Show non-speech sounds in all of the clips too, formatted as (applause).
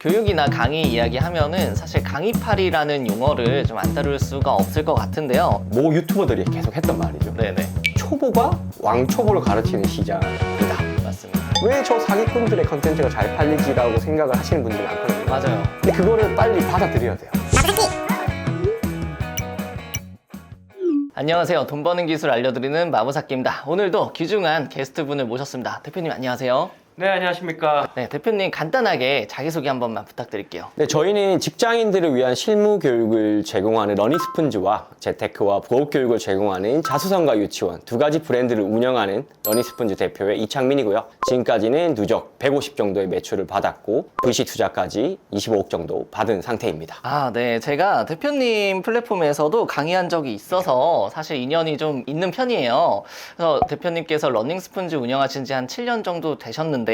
교육이나 강의 이야기 하면은 사실 강의팔이라는 용어를 좀 안 다룰 수가 없을 것 같은데요. 모 유튜버들이 계속 했던 말이죠. 네네. 초보가 왕초보를 가르치는 시장이다. 맞습니다. 왜 저 사기꾼들의 컨텐츠가 잘 팔리지라고 생각을 하시는 분들이 많거든요. 맞아요. 근데 그거를 빨리 받아들여야 돼요. 안녕하세요. 돈 버는 기술 알려드리는 마부사기입니다. 오늘도 귀중한 게스트분을 모셨습니다. 대표님 안녕하세요. 네, 안녕하십니까. 네, 대표님 간단하게 자기소개 한 번만 부탁드릴게요. 네, 저희는 직장인들을 위한 실무 교육을 제공하는 러닝스푼즈와 재테크와 부업 교육을 제공하는 자수성가 유치원 두 가지 브랜드를 운영하는 러닝스푼즈 대표의 이창민이고요. 지금까지는 누적 150 정도의 매출을 받았고 VC 투자까지 25억 정도 받은 상태입니다. 아, 네. 제가 대표님 플랫폼에서도 강의한 적이 있어서 사실 인연이 좀 있는 편이에요. 그래서 대표님께서 러닝스푼즈 운영하신 지 한 7년 정도 되셨는데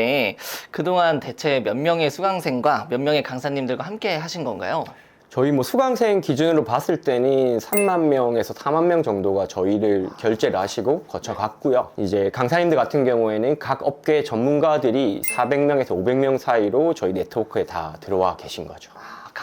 그동안 대체 몇 명의 수강생과 몇 명의 강사님들과 함께 하신 건가요? 저희 뭐 수강생 기준으로 봤을 때는 3만 명에서 4만 명 정도가 저희를 결제를 하시고 거쳐갔고요. 이제 강사님들 같은 경우에는 각 업계 전문가들이 400명에서 500명 사이로 저희 네트워크에 다 들어와 계신 거죠.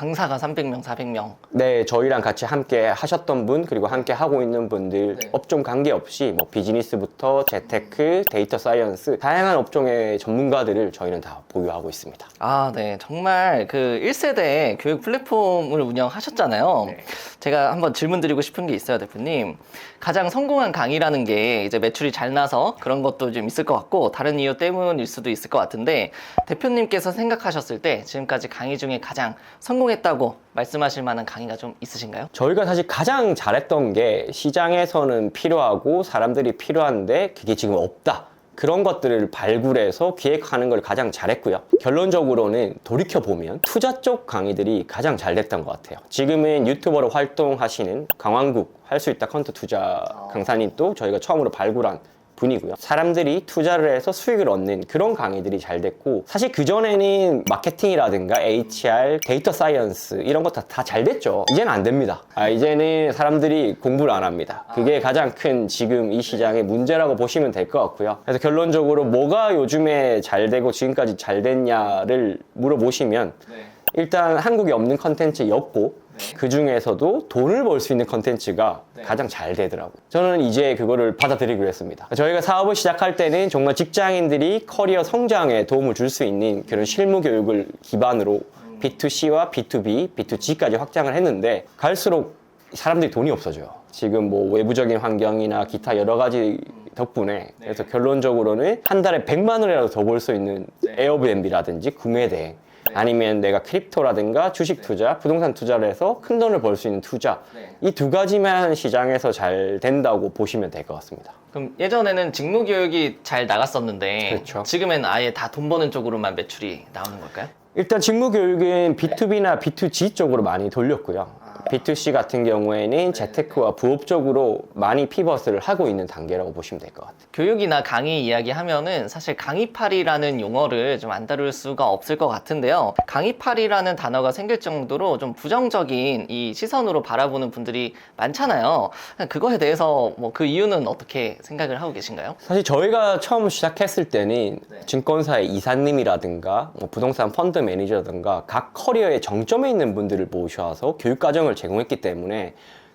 아, 강사가 300명, 400명. 네, 저희랑 같이 함께 하셨던 분, 그리고 함께 하고 있는 분들, 네. 업종 관계없이 뭐 비즈니스부터 재테크, 데이터 사이언스, 다양한 업종의 전문가들을 저희는 다 보유하고 있습니다. 아, 네. 정말 그 1세대 교육 플랫폼을 운영하셨잖아요. 네. 제가 한번 질문 드리고 싶은 게 있어요, 대표님. 가장 성공한 강의라는 게 이제 매출이 잘 나서 그런 것도 좀 있을 것 같고, 다른 이유 때문일 수도 있을 것 같은데, 대표님께서 생각하셨을 때 지금까지 강의 중에 가장 성공했 다고 말씀하실 만한 강의가 좀 있으신가요? 저희가 사실 가장 잘했던 게 시장에서는 필요하고 사람들이 필요한데 그게 지금 없다. 그런 것들을 발굴해서 기획하는 걸 가장 잘했고요. 결론적으로는 돌이켜보면 투자 쪽 강의들이 가장 잘 됐던 것 같아요. 지금은 유튜버로 활동하시는 강왕국 할 수 있다 컨트 투자 강사님 도 저희가 처음으로 발굴한 분이고요. 사람들이 투자를 해서 수익을 얻는 그런 강의들이 잘 됐고 사실 그전에는 마케팅이라든가 HR, 데이터 사이언스 이런 거다잘 됐죠. 이제는 안 됩니다. 아, 이제는 사람들이 공부를 안 합니다. 그게 가장 큰 지금 이 시장의 문제라고 보시면 될 것 같고요. 그래서 결론적으로 뭐가 요즘에 잘 되고 지금까지 잘 됐냐를 물어보시면 일단 한국에 없는 컨텐츠였고 그 중에서도 돈을 벌 수 있는 컨텐츠가 가장 잘 되더라고요. 저는 이제 그거를 받아들이기로 했습니다. 저희가 사업을 시작할 때는 정말 직장인들이 커리어 성장에 도움을 줄 수 있는 그런 실무 교육을 기반으로 B2C와 B2B, B2G까지 확장을 했는데 갈수록 사람들이 돈이 없어져요. 지금 뭐 외부적인 환경이나 기타 여러 가지 덕분에 그래서 결론적으로는 한 달에 100만 원이라도 더 벌 수 있는 에어비앤비라든지 구매 대행 아니면 내가 크립토라든가 주식 투자, 부동산 투자를 해서 큰 돈을 벌 수 있는 투자 이 두 가지만 시장에서 잘 된다고 보시면 될 것 같습니다. 그럼 예전에는 직무 교육이 잘 나갔었는데 그렇죠. 지금은 아예 다 돈 버는 쪽으로만 매출이 나오는 걸까요? 일단 직무 교육은 B2B나 B2G 쪽으로 많이 돌렸고요. B2C 같은 경우에는 재테크와 부업 쪽으로 많이 피벗을 하고 있는 단계라고 보시면 될 것 같아요. 교육이나 강의 이야기 하면은 사실 강의팔이라는 용어를 좀 안 다룰 수가 없을 것 같은데요. 강의팔이라는 단어가 생길 정도로 좀 부정적인 이 시선으로 바라보는 분들이 많잖아요. 그거에 대해서 뭐 그 이유는 어떻게 생각을 하고 계신가요? 사실 저희가 처음 시작했을 때는 네. 증권사의 이사님이라든가 뭐 부동산 펀드 매니저라든가 각 커리어의 정점에 있는 분들을 모셔와서 교육 과정을 제공했기 때문에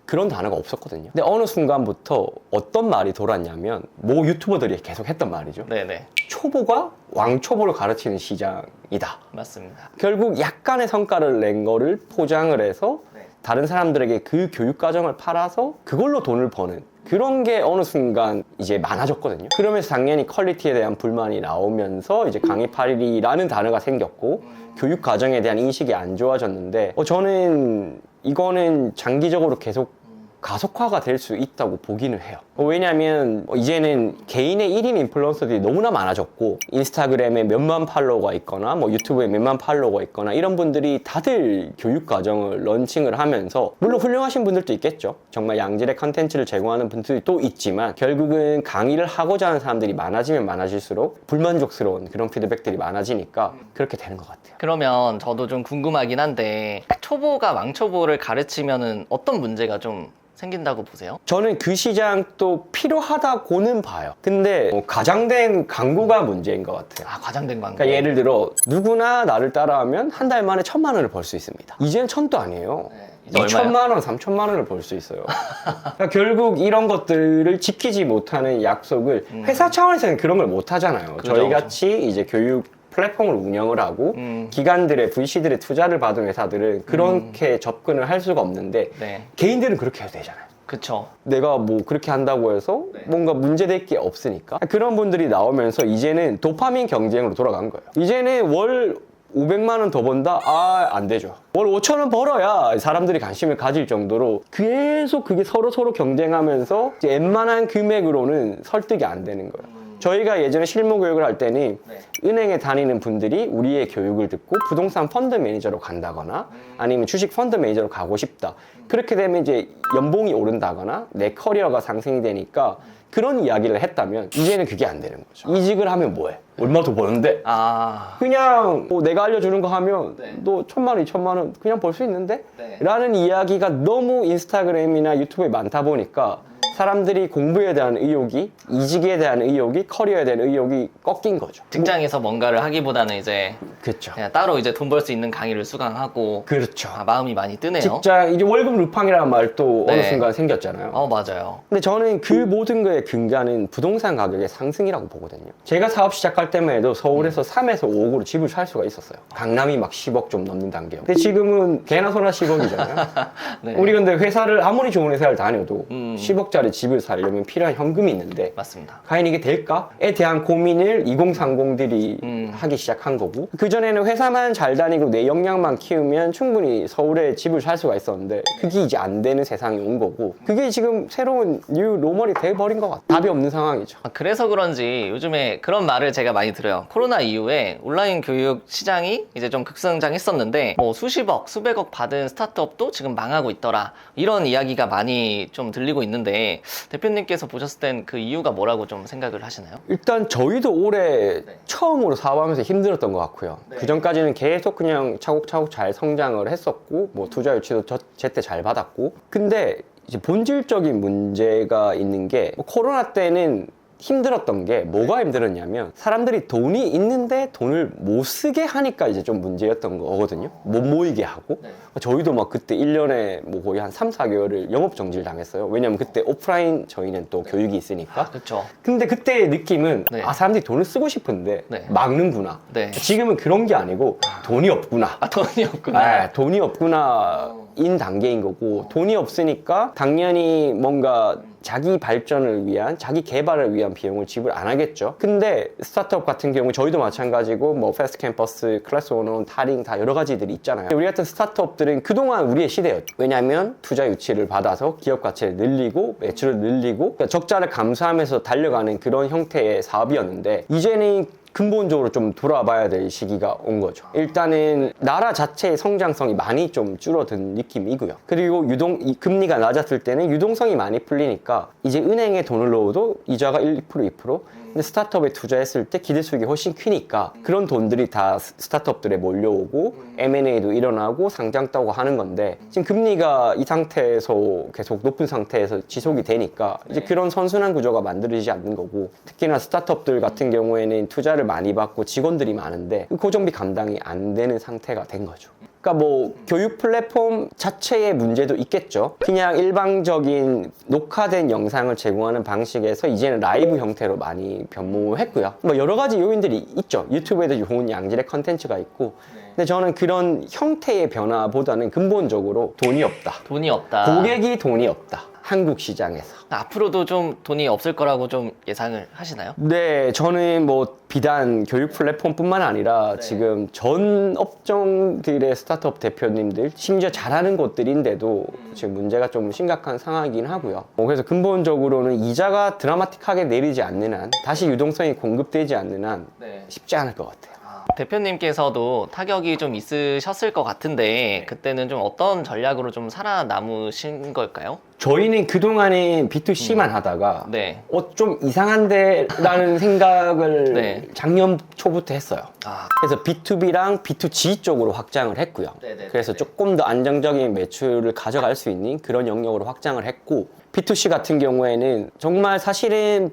그런 단어가 없었거든요. 근데 어느 순간부터 어떤 말이 돌았냐면 모 유튜버들이 계속 했던 말이죠. 네네. 초보가 왕초보를 가르치는 시장이다. 맞습니다. 결국 약간의 성과를 낸 거를 포장을 해서 네. 다른 사람들에게 그 교육 과정을 팔아서 그걸로 돈을 버는 그런 게 어느 순간 이제 많아졌거든요. 그러면서 당연히 퀄리티에 대한 불만이 나오면서 이제 강의팔이라는 단어가 생겼고 교육 과정에 대한 인식이 안 좋아졌는데 어, 저는 이거는 장기적으로 계속 가속화가 될 수 있다고 보기는 해요. 어, 왜냐하면 뭐 이제는 개인의 1인 인플루언서들이 너무나 많아졌고 인스타그램에 몇만 팔로워가 있거나 뭐 유튜브에 몇만 팔로워가 있거나 이런 분들이 다들 교육 과정을 런칭을 하면서 물론 훌륭하신 분들도 있겠죠. 정말 양질의 컨텐츠를 제공하는 분들이 또 있지만 결국은 강의를 하고자 하는 사람들이 많아지면 많아질수록 불만족스러운 그런 피드백들이 많아지니까 그렇게 되는 것 같아요. 그러면 저도 좀 궁금하긴 한데 초보가 왕초보를 가르치면은 어떤 문제가 좀 생긴다고 보세요? 저는 그 시장 도 필요하다고는 봐요. 근데 뭐 가장된 광고가 문제인 것 같아요. 아 과장된 광고. 그러니까 예를 들어 누구나 나를 따라하면 한 달 만에 천만 원을 벌 수 있습니다. 이제는 천도 아니에요. 네, 이제 얼마요? 2천만 원, 3천만 원을 벌 수 있어요. 그러니까 결국 이런 것들을 지키지 못하는 약속을 회사 차원에서는 그런 걸 못 하잖아요. 음. 저희. 같이 이제 교육 플랫폼을 운영을 하고 음. 기관들의 VC들의 투자를 받은 회사들은 그렇게 접근을 할 수가 없는데 네, 개인들은 그렇게 해도 되잖아요. 그쵸. 내가 뭐 그렇게 한다고 해서 네. 뭔가 문제될 게 없으니까 그런 분들이 나오면서 이제는 도파민 경쟁으로 돌아간 거예요. 이제는 월 500만 원 더 번다? 아, 안 되죠. 월 5천 원 벌어야 사람들이 관심을 가질 정도로 계속 그게 서로 서로 경쟁하면서 이제 웬만한 금액으로는 설득이 안 되는 거예요. 저희가 예전에 실무 교육을 할 때는 네. 은행에 다니는 분들이 우리의 교육을 듣고 부동산 펀드 매니저로 간다거나 아니면 주식 펀드 매니저로 가고 싶다. 그렇게 되면 이제 연봉이 오른다거나 내 커리어가 상승이 되니까 그런 이야기를 했다면 이제는 그게 안 되는 거죠. 이직을 하면 뭐해? 얼마 더 버는데? 아, 그냥 뭐 내가 알려주는 거 하면 네. 너 천만 원, 이천만 원 그냥 벌 수 있는데? 네. 라는 이야기가 너무 인스타그램이나 유튜브에 많다 보니까 사람들이 공부에 대한 의욕이, 이직에 대한 의욕이, 커리어에 대한 의욕이 꺾인 거죠. 직장에서 뭔가를 하기보다는 이제 그렇죠. 그냥 따로 이제 돈 벌 수 있는 강의를 수강하고 그렇죠. 아, 마음이 많이 뜨네요. 직장, 이제 월급 루팡이라는 말도 어느 네. 순간 생겼잖아요. 어 맞아요. 근데 저는 그 모든 거의 근간은 부동산 가격의 상승이라고 보거든요. 제가 사업 시작할 때만 해도 서울에서 3에서 5억으로 집을 살 수가 있었어요. 강남이 막 10억 좀 넘는 단계요. 근데 지금은 개나 소나 10억이잖아요. (laughs) 네. 우리 근데 회사를 아무리 좋은 회사를 다녀도 음. 10억짜리 집을 사려면 필요한 현금이 있는데 맞습니다. 과연 이게 될까?에 대한 고민을 2030들이 음. 하기 시작한 거고 그전에는 회사만 잘 다니고 내 역량만 키우면 충분히 서울에 집을 살 수가 있었는데 그게 이제 안 되는 세상이 온 거고 그게 지금 새로운 뉴 로멀이 돼버린 것 같아 답이 없는 상황이죠 아, 그래서 그런지 요즘에 그런 말을 제가 많이 들어요. 코로나 이후에 온라인 교육 시장이 이제 좀 급성장했었는데 뭐 수십억, 수백억 받은 스타트업도 지금 망하고 있더라. 이런 이야기가 많이 좀 들리고 있는데 대표님께서 보셨을 땐 그 이유가 뭐라고 좀 생각을 하시나요? 일단 저희도 올해 네. 처음으로 사업하면서 힘들었던 것 같고요 네. 그 전까지는 계속 그냥 차곡차곡 잘 성장을 했었고 뭐 투자 유치도 저- 제때 잘 받았고 근데 이제 본질적인 문제가 있는 게뭐 코로나 때는 힘들었던 게 뭐가 힘들었냐면 사람들이 돈이 있는데 돈을 못 쓰게 하니까 이제 좀 문제였던 거거든요. 못 모이게 하고. 네. 저희도 막 그때 1년에 뭐 거의 한 3, 4개월을 영업 정지를 당했어요. 왜냐면 그때 오프라인 저희는 또 교육이 있으니까. 그렇죠. 근데 그때의 느낌은 네. 아 사람들이 돈을 쓰고 싶은데 네. 막는구나. 네. 지금은 그런 게 아니고 돈이 없구나. 아 돈이 없구나. 아, 돈이 없구나 인 단계인 거고 돈이 없으니까 당연히 뭔가 자기 발전을 위한 자기 개발을 위한 비용을 지불 안 하겠죠. 근데 스타트업 같은 경우 저희도 마찬가지고 뭐 패스트 캠퍼스, 클래스 원원, 타링 다 여러 가지들이 있잖아요. 우리 같은 스타트업들은 그동안 우리의 시대였죠. 왜냐하면 투자 유치를 받아서 기업 가치를 늘리고 매출을 늘리고 그러니까 적자를 감수하면서 달려가는 그런 형태의 사업이었는데 이제는 근본적으로 좀 돌아봐야 될 시기가 온 거죠. 일단은 나라 자체의 성장성이 많이 좀 줄어든 느낌이고요. 그리고 유동 이 금리가 낮았을 때는 유동성이 많이 풀리니까 이제 은행에 돈을 넣어도 이자가 1, 2% 2%. 근데 스타트업에 투자했을 때 기대 수익이 훨씬 크니까 그런 돈들이 다 스- 스타트업들에 몰려오고 M&A도 일어나고 상장 따고 하는 건데 지금 금리가 이 상태에서 계속 높은 상태에서 지속이 되니까 이제 그런 선순환 구조가 만들어지지 않는 거고 특히나 스타트업들 같은 경우에는 투자를 많이 받고 직원들이 많은데 그 고정비 감당이 안 되는 상태가 된 거죠. 그러니까 뭐 교육 플랫폼 자체의 문제도 있겠죠. 그냥 일방적인 녹화된 영상을 제공하는 방식에서 이제는 라이브 형태로 많이 변모했고요. 뭐 여러 가지 요인들이 있죠. 유튜브에도 좋은 양질의 컨텐츠가 있고. 근데 저는 그런 형태의 변화보다는 근본적으로 돈이 없다. 돈이 없다. 고객이 돈이 없다. 한국 시장에서. 앞으로도 좀 돈이 없을 거라고 좀 예상을 하시나요? 네, 저는 뭐 비단 교육 플랫폼뿐만 아니라 네. 지금 전 업종들의 스타트업 대표님들, 심지어 잘하는 곳들인데도 지금 문제가 좀 심각한 상황이긴 하고요. 뭐 그래서 근본적으로는 이자가 드라마틱하게 내리지 않는 한, 다시 유동성이 공급되지 않는 한 네. 쉽지 않을 것 같아요. 대표님께서도 타격이 좀 있으셨을 것 같은데 그때는 좀 어떤 전략으로 좀 살아남으신 걸까요? 저희는 그동안에 B2C만 하다가 네. 어, 좀 이상한데 라는 (laughs) 생각을 네. 작년 초부터 했어요. 아, 그래서 B2B랑 B2G 쪽으로 확장을 했고요. 네네네네. 그래서 조금 더 안정적인 매출을 가져갈 수 있는 그런 영역으로 확장을 했고 B2C 같은 경우에는 정말 사실은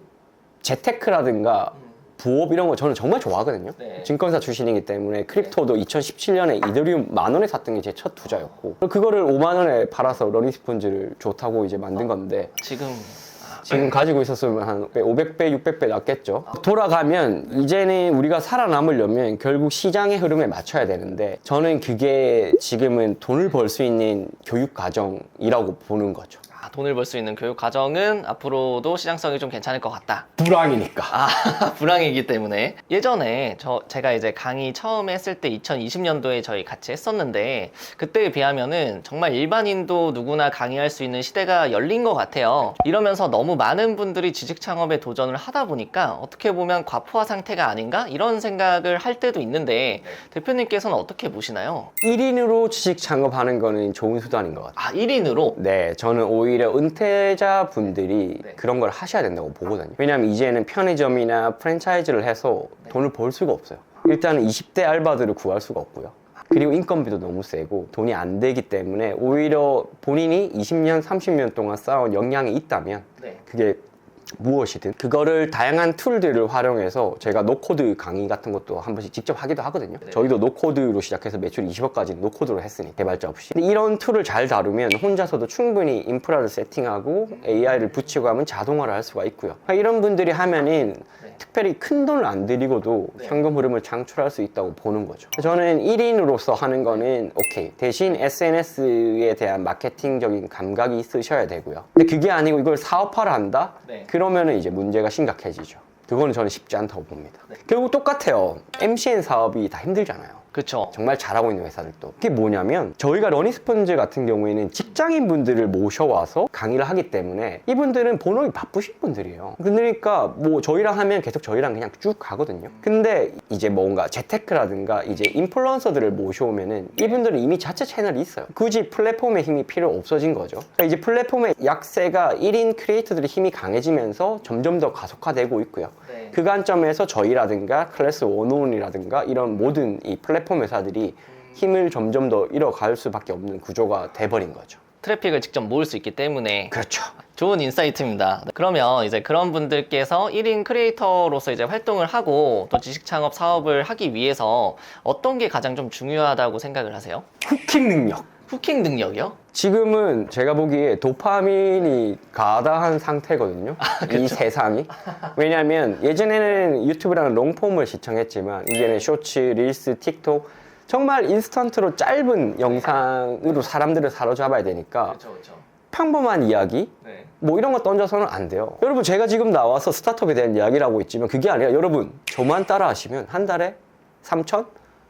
재테크라든가 부업 이런 거 저는 정말 좋아하거든요. 네. 증권사 출신이기 때문에 크립토도 2017년에 이더리움 만 원에 샀던 게 제 첫 투자였고 그거를 5만 원에 팔아서 러닝스펀지를 좋다고 이제 만든 건데 지금 지금 가지고 있었으면 한 500배, 600배 낫겠죠. 돌아가면 이제는 우리가 살아남으려면 결국 시장의 흐름에 맞춰야 되는데 저는 그게 지금은 돈을 벌 수 있는 교육 과정이라고 보는 거죠. 아, 돈을 벌 수 있는 교육 과정은 앞으로도 시장성이 좀 괜찮을 것 같다. 불황이니까. 아, (laughs) 불황이기 때문에. 예전에 저, 제가 이제 강의 처음 했을 때 2020년도에 저희 같이 했었는데, 그때에 비하면은 정말 일반인도 누구나 강의할 수 있는 시대가 열린 것 같아요. 이러면서 너무 많은 분들이 지식 창업에 도전을 하다 보니까 어떻게 보면 과포화 상태가 아닌가? 이런 생각을 할 때도 있는데, 대표님께서는 어떻게 보시나요? 1인으로 주식 창업하는 거는 좋은 수단인 것 같아요. 아, 1인으로? 네, 저는 오히려 은퇴자 분들이 네. 그런 걸 하셔야 된다고 보거든요. 왜냐하면 이제는 편의점이나 프랜차이즈를 해서 네. 돈을 벌 수가 없어요. 일단은 20대 알바들을 구할 수가 없고요. 그리고 인건비도 너무 세고 돈이 안 되기 때문에 오히려 본인이 20년, 30년 동안 쌓아온 역량이 있다면 네. 그게 무엇이든 그거를 다양한 툴들을 활용해서 제가 노코드 강의 같은 것도 한 번씩 직접 하기도 하거든요. 네. 저희도 노코드로 시작해서 매출 20억까지 노코드로 했으니 개발자 없이. 근데 이런 툴을 잘 다루면 혼자서도 충분히 인프라를 세팅하고 AI를 붙이고 하면 자동화를 할 수가 있고요. 그러니까 이런 분들이 하면은 네. 특별히 큰 돈을 안 들이고도 네. 현금 흐름을 창출할 수 있다고 보는 거죠. 저는 1인으로서 하는 거는 오케이. 대신 SNS에 대한 마케팅적인 감각이 있으셔야 되고요. 근데 그게 아니고 이걸 사업화를 한다? 네. 그러면은 이제 문제가 심각해지죠. 그거는 저는 쉽지 않다고 봅니다. 네. 결국 똑같아요. MCN 사업이 다 힘들잖아요. 그쵸. 정말 잘하고 있는 회사들도. 그게 뭐냐면 저희가 러니스펀즈 같은 경우에는 직장인 분들을 모셔와서 강의를 하기 때문에 이분들은 본업이 바쁘신 분들이에요. 그러니까 뭐 저희랑 하면 계속 저희랑 그냥 쭉 가거든요. 근데 이제 뭔가 재테크라든가 이제 인플루언서들을 모셔오면은 이분들은 이미 자체 채널이 있어요. 굳이 플랫폼의 힘이 필요 없어진 거죠. 그러니까 이제 플랫폼의 약세가 1인 크리에이터들의 힘이 강해지면서 점점 더 가속화되고 있고요. 네. 그 관점에서 저희라든가 클래스 원온이라든가 이런 모든 이 플랫폼 회사들이 힘을 점점 더 잃어갈 수밖에 없는 구조가 돼버린 거죠. 트래픽을 직접 모을 수 있기 때문에 그렇죠. 좋은 인사이트입니다. 네, 그러면 이제 그런 분들께서 1인 크리에이터로서 이제 활동을 하고 또 지식 창업 사업을 하기 위해서 어떤 게 가장 좀 중요하다고 생각을 하세요? 후킹 능력. 후킹 능력이요? 지금은 제가 보기에 도파민이 가다한 상태거든요. 이 세상이. 왜냐하면 예전에는 유튜브라는 롱폼을 시청했지만 이제는 쇼츠, 릴스, 틱톡 정말 인스턴트로 짧은 영상으로 사람들을 사로잡아야 되니까 그렇죠. 평범한 이야기, 네. 뭐 이런 거 던져서는 안 돼요. 여러분 제가 지금 나와서 스타트업에 대한 이야기를 하고 있지만 그게 아니라 여러분 저만 따라 하시면 한 달에 3천,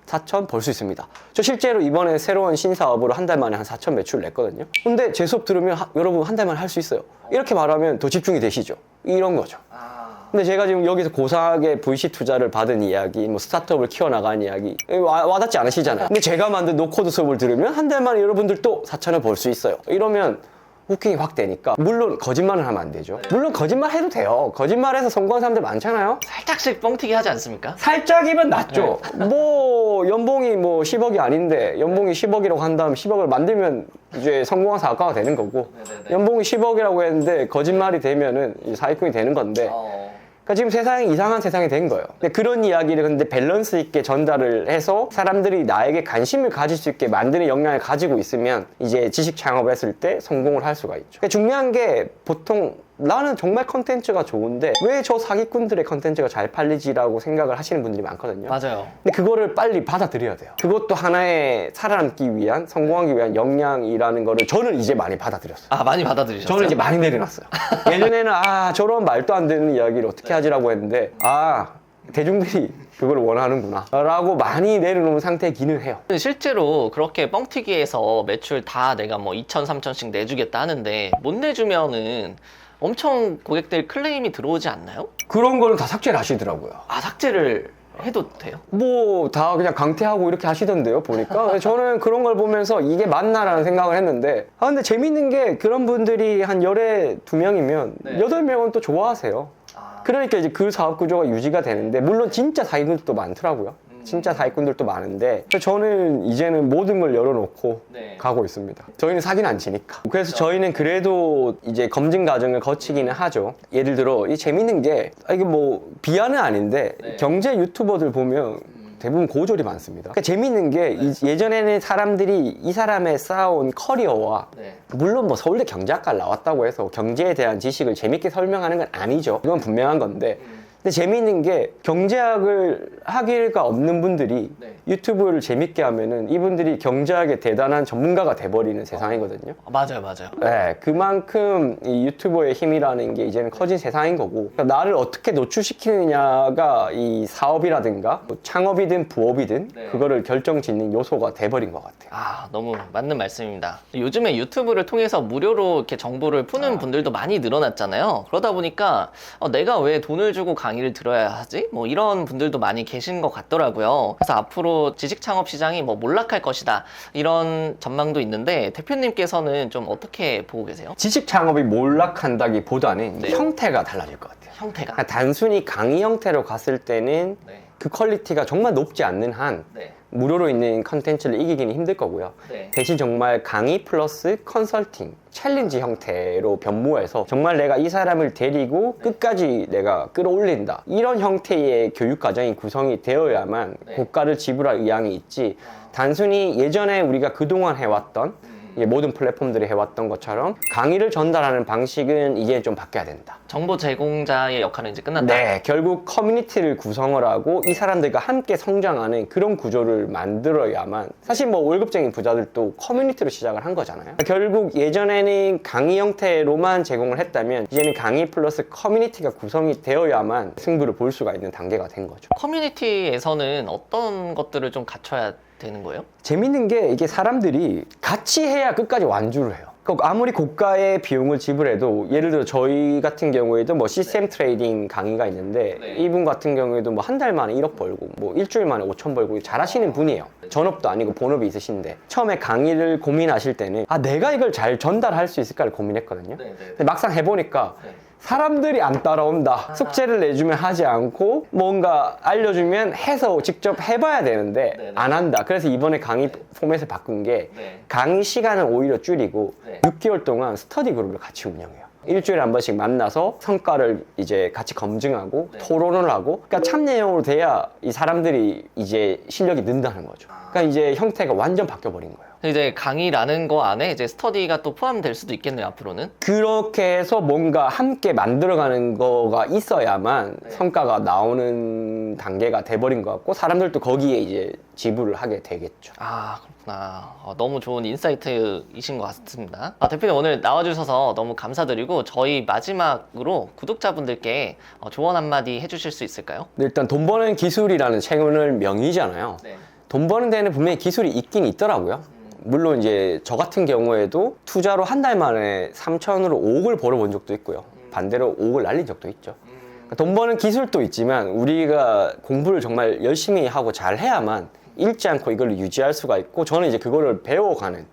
4천 벌 수 있습니다. 저 실제로 이번에 새로운 신사업으로 한 달 만에 한 4천 매출 냈거든요. 근데 제 수업 들으면 하- 여러분 한 달 만에 할 수 있어요. 이렇게 말하면 더 집중이 되시죠. 이런 거죠. 아, 근데 제가 지금 여기서 고상하게 VC 투자를 받은 이야기, 뭐 스타트업을 키워나간 이야기 와, 와닿지 않으시잖아요. 근데 제가 만든 노코드 수업을 들으면 한 달 만에 여러분들 또 4천을 벌 수 있어요. 이러면 후킹이 확 되니까 물론 거짓말을 하면 안 되죠. 물론 거짓말 해도 돼요. 거짓말해서 성공한 사람들 많잖아요. 살짝씩 뻥튀기 하지 않습니까? 살짝이면 낫죠. 뭐 연봉이 뭐 10억이 아닌데 연봉이 10억이라고 한 다음 10억을 만들면 이제 성공한 사업가가 되는 거고 네네네. 연봉이 10억이라고 했는데 거짓말이 되면은 이제 사기꾼이 되는 건데 어, 그러니까 지금 세상이 이상한 세상이 된 거예요. 근데 그런 이야기를 근데 밸런스 있게 전달을 해서 사람들이 나에게 관심을 가질 수 있게 만드는 역량을 가지고 있으면 이제 지식 창업을 했을 때 성공을 할 수가 있죠. 그러니까 중요한 게 보통 나는 정말 컨텐츠가 좋은데 왜 저 사기꾼들의 컨텐츠가 잘 팔리지라고 생각을 하시는 분들이 많거든요. 맞아요. 근데 그거를 빨리 받아들여야 돼요. 그것도 하나의 살아남기 위한, 성공하기 위한 역량이라는 거를 저는 이제 많이 받아들였어요. 아 많이 받아들이셨어요? 저는 이제 많이 내려놨어요. (laughs) 예전에는 아 저런 말도 안 되는 이야기를 어떻게 하지라고 했는데 아 대중들이 그걸 원하는구나 라고 많이 내려놓은 상태이기는 해요. 실제로 그렇게 뻥튀기해서 매출 다 내가 뭐 2천, 3천씩 내주겠다 하는데 못 내주면은 엄청 고객들 클레임이 들어오지 않나요? 그런 거는 다 삭제를 하시더라고요. 아 삭제를 해도 돼요? 뭐 다 그냥 강퇴하고 이렇게 하시던데요 보니까 그래서 (laughs) 저는 그런 걸 보면서 이게 맞나라는 생각을 했는데 아 근데 재밌는 게 그런 분들이 한 열에 두 명이면 네. 여덟 명은 또 좋아하세요 아, 그러니까 이제 그 사업 구조가 유지가 되는데 물론 진짜 사기꾼들도 많더라고요 음. 진짜 사기꾼들도 많은데 그래서 저는 이제는 모든 걸 열어놓고 네. 가고 있습니다. 저희는 사기는 안 치니까. 그래서 그렇죠. 저희는 그래도 이제 검증 과정을 거치기는 하죠. 예를 들어 이 재밌는 게 아, 이게 뭐 비하는 아닌데 네. 음. 경제 유튜버들 보면 대부분 고졸이 많습니다. 그러니까 재밌는 게 이- 예전에는 사람들이 이 사람의 쌓아온 커리어와 네. 물론 뭐 서울대 경제학과를 나왔다고 해서 경제에 대한 지식을 재밌게 설명하는 건 아니죠. 이건 분명한 건데. 음. 근데 재미있는 게 경제학을 하기가 없는 분들이 네. 유튜브를 재밌게 하면은 이분들이 경제학의 대단한 전문가가 돼버리는 세상이거든요. 아, 맞아요, 맞아요. 네, 그만큼 이 유튜버의 힘이라는 게 이제는 커진 세상인 거고 그러니까 나를 어떻게 노출시키느냐가 이 사업이라든가 뭐 창업이든 부업이든 네. 그거를 결정짓는 요소가 돼버린 것 같아요. 아, 너무 맞는 말씀입니다. 요즘에 유튜브를 통해서 무료로 이렇게 정보를 푸는 분들도 많이 늘어났잖아요. 그러다 보니까 어, 내가 왜 돈을 주고 강의 를 들어야 하지? 뭐 이런 분들도 많이 계신 것 같더라고요. 그래서 앞으로 지식 창업 시장이 뭐 몰락할 것이다. 이런 전망도 있는데 대표님께서는 좀 어떻게 보고 계세요? 지식 창업이 몰락한다기보다는 네. 형태가 달라질 것 같아요. 형태가. 그러니까 단순히 강의 형태로 갔을 때는 네. 그 퀄리티가 정말 높지 않는 한 네. 무료로 있는 컨텐츠를 이기기는 힘들 거고요. 네. 대신 정말 강의 플러스 컨설팅, 챌린지 형태로 변모해서 정말 내가 이 사람을 데리고 끝까지 내가 끌어올린다. 이런 형태의 교육 과정이 구성이 되어야만 네. 고가를 지불할 의향이 있지. 단순히 예전에 우리가 그동안 해왔던 음. 모든 플랫폼들이 해왔던 것처럼 강의를 전달하는 방식은 이제 좀 바뀌어야 된다. 정보 제공자의 역할은 이제 끝났다. 네, 결국 커뮤니티를 구성을 하고 이 사람들과 함께 성장하는 그런 구조를 만들어야만 사실 뭐 월급쟁이 부자들도 커뮤니티로 시작을 한 거잖아요. 결국 예전에는 강의 형태로만 제공을 했다면 이제는 강의 플러스 커뮤니티가 구성이 되어야만 승부를 볼 수가 있는 단계가 된 거죠. 커뮤니티에서는 어떤 것들을 좀 갖춰야 되는 거예요? 재밌는 게 이게 사람들이 같이 해야 끝까지 완주를 해요. 그 아무리 고가의 비용을 지불해도 예를 들어 저희 같은 경우에도 뭐 시스템 트레이딩 강의가 있는데 네. 이분 같은 경우에도 뭐 한 달 만에 1억 벌고 뭐 일주일 만에 5천 벌고 잘하시는 분이에요. 전업도 아니고 본업이 있으신데 처음에 강의를 고민하실 때는 아 내가 이걸 잘 전달할 수 있을까를 고민했거든요. 네, 네. 근데 막상 해보니까 네. 사람들이 안 따라온다. 숙제를 내주면 하지 않고 뭔가 알려주면 해서 직접 해봐야 되는데 네네. 안 한다. 그래서 이번에 강의 포맷을 바꾼 게 네. 강의 시간을 오히려 줄이고 네. 6개월 동안 스터디 그룹을 같이 운영해요. 일주일에 한 번씩 만나서 성과를 이제 같이 검증하고 네. 토론을 하고 그러니까 참여형으로 돼야 이 사람들이 이제 실력이 는다는 거죠. 그러니까 이제 형태가 완전 바뀌어 버린 거예요. 이제 강의라는 거 안에 이제 스터디가 또 포함될 수도 있겠네요 앞으로는. 그렇게 해서 뭔가 함께 만들어가는 거가 있어야만 네. 성과가 나오는 단계가 돼버린 것 같고 사람들도 거기에 이제 지불을 하게 되겠죠. 아 그렇구나. 어, 너무 좋은 인사이트이신 것 같습니다. 아, 대표님 오늘 나와주셔서 너무 감사드리고 저희 마지막으로 구독자분들께 어, 조언 한마디 해주실 수 있을까요? 근데 일단 돈 버는 기술이라는 책을 명의잖아요. 네. 돈 버는 데는 분명히 기술이 있긴 있더라고요. 물론 이제 저 같은 경우에도 투자로 한 달 만에 3천으로 5억을 벌어본 적도 있고요. 반대로 5억을 날린 적도 있죠. 그러니까 돈 버는 기술도 있지만 우리가 공부를 정말 열심히 하고 잘 해야만 잃지 않고 이걸 유지할 수가 있고 저는 이제 그거를 배워가는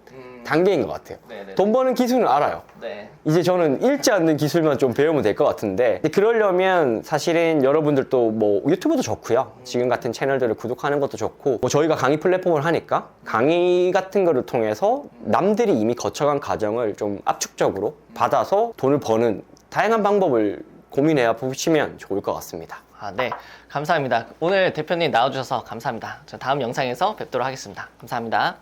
단계인 것 같아요. 네네. 돈 버는 기술은 알아요. 네. 이제 저는 잃지 않는 기술만 좀 배우면 될 것 같은데 근데 그러려면 사실은 여러분들도 뭐 유튜브도 좋고요 지금 같은 채널들을 구독하는 것도 좋고 뭐 저희가 강의 플랫폼을 하니까 강의 같은 거를 통해서 남들이 이미 거쳐간 과정을 좀 압축적으로 받아서 돈을 버는 다양한 방법을 고민해 보시면 좋을 것 같습니다 아, 네. 감사합니다. 오늘 대표님 나와주셔서 감사합니다. 저 다음 영상에서 뵙도록 하겠습니다. 감사합니다.